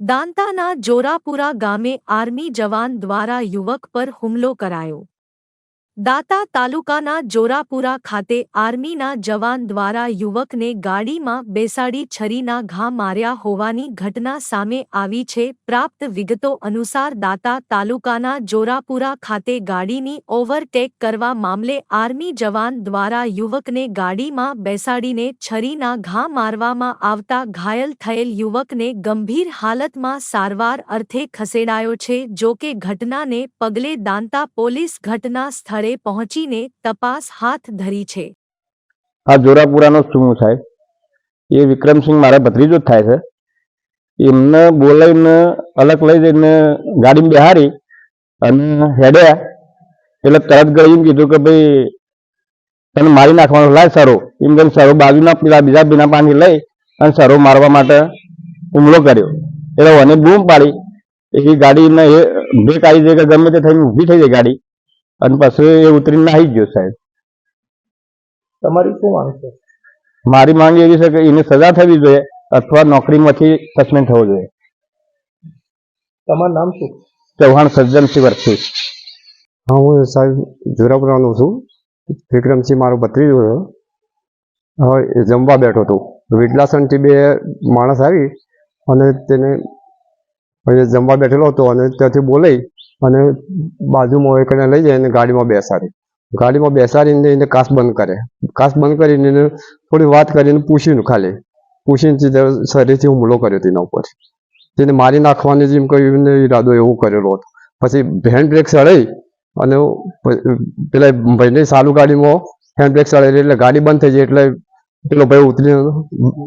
દાંતાના જોરાપુરા ગામે આર્મી જવાન દ્વારા યુવક પર હુમલો કરાયો. દાતા તાલુકાના જોરાપુરા ખાતે આર્મીના જવાન દ્વારા યુવકને ગાડીમાં બેસાડી છરીના ઘા માર્યા હોવાની ઘટના સામે આવી છે. પ્રાપ્ત વિગતો અનુસાર દાતા તાલુકાના જોરાપુરા ખાતે ગાડીની ઓવરટેક કરવા મામલે આર્મી જવાન દ્વારા યુવકને ગાડીમાં બેસાડીને છરીના ઘા મારવામાં આવતા ઘાયલ થયેલ યુવકને ગંભીર હાલતમાં સારવાર અર્થે ખસેડાયો છે જોકે ઘટનાને પગલે દાંતા પોલીસ ઘટના સ્થળે પહોંચીને તપાસ હાથ ધરી છે. આ જોરાપુરાનો સુમુ સાહેબ? એ વિક્રમસિંહ મારા ભત્રીજો જ થાય છે. એમને બોલાવીને અલગ લઈ જઈને ગાડી બેહારી અને હેડ્યા. એટલે તરત ગઈ એમ કીધું કે ભાઈ, તને મારી નાખવાનો લાય સરો. એમ કરીને સરો બાજુના પેલા બીજા બીના પાણી લઈ અને સરો મારવા માટે હુમલો કર્યો. એટલે મને બૂમ પાડી. એ ગાડીને એ બ્રેક આવી જાય કે ગમે તે થઈને ઊભી થઈ જાય ગાડી. અને પછી એ ઉતરીને નાહી ગયો સાહેબ. તમારી શું માંગ છે? મારી માંગ એવી છે કે એને સજા થવી જોઈએ અથવા નોકરીમાંથી સસ્પેન્ડ થવો જોઈએ. તમારું નામ શું? ચૌહાણ સજ્જનસિંહ વર્ષી હા હું સાહેબ જોરાપુરાનો છું. વિક્રમસિંહ મારો ભત્રીજો હતો હવે એ જમવા બેઠો હતો. વિટલાસનથી બે માણસ આવી અને તેને જમવા બેઠેલો હતો અને ત્યાંથી બોલાઈ અને બાજુમાં એક લઈ જાય અને ગાડીમાં બેસાડી. ગાડીમાં બેસાડીને એને કાચ બંધ કરે. કાચ બંધ કરીને એને થોડી વાત કરીને પૂછ્યું ખાલી. પૂછીને સીધા શરીરથી હુમલો કર્યો તેના ઉપર. તેને મારી નાખવાની જેમ કહ્યું ઈરાદો એવો કરેલો હતો. પછી હેન્ડ બ્રેક સળાઈ અને પેલા ભાઈને સારું ગાડીમાં હેન્ડ બ્રેક સળાઈ એટલે ગાડી બંધ થઈ જાય એટલે પેલો ભાઈ ઉતરીને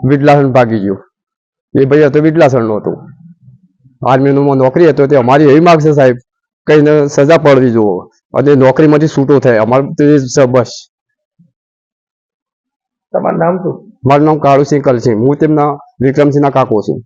વિડલાસણ ભાગી ગયો. એ ભાઈ હતો વિડલાસણનો હતો. આર્મીમાં નોકરી હતો તે અમારી એવી માગ છે સાહેબ. કઈને સજા પડવી જુઓ અને નોકરીમાંથી છૂટો થાય. અમારું બસ. તમારું નામ શું? મારું નામ કાળુસિંહ કલસિંહ હું તેમના વિક્રમસિંહના કાકો છું.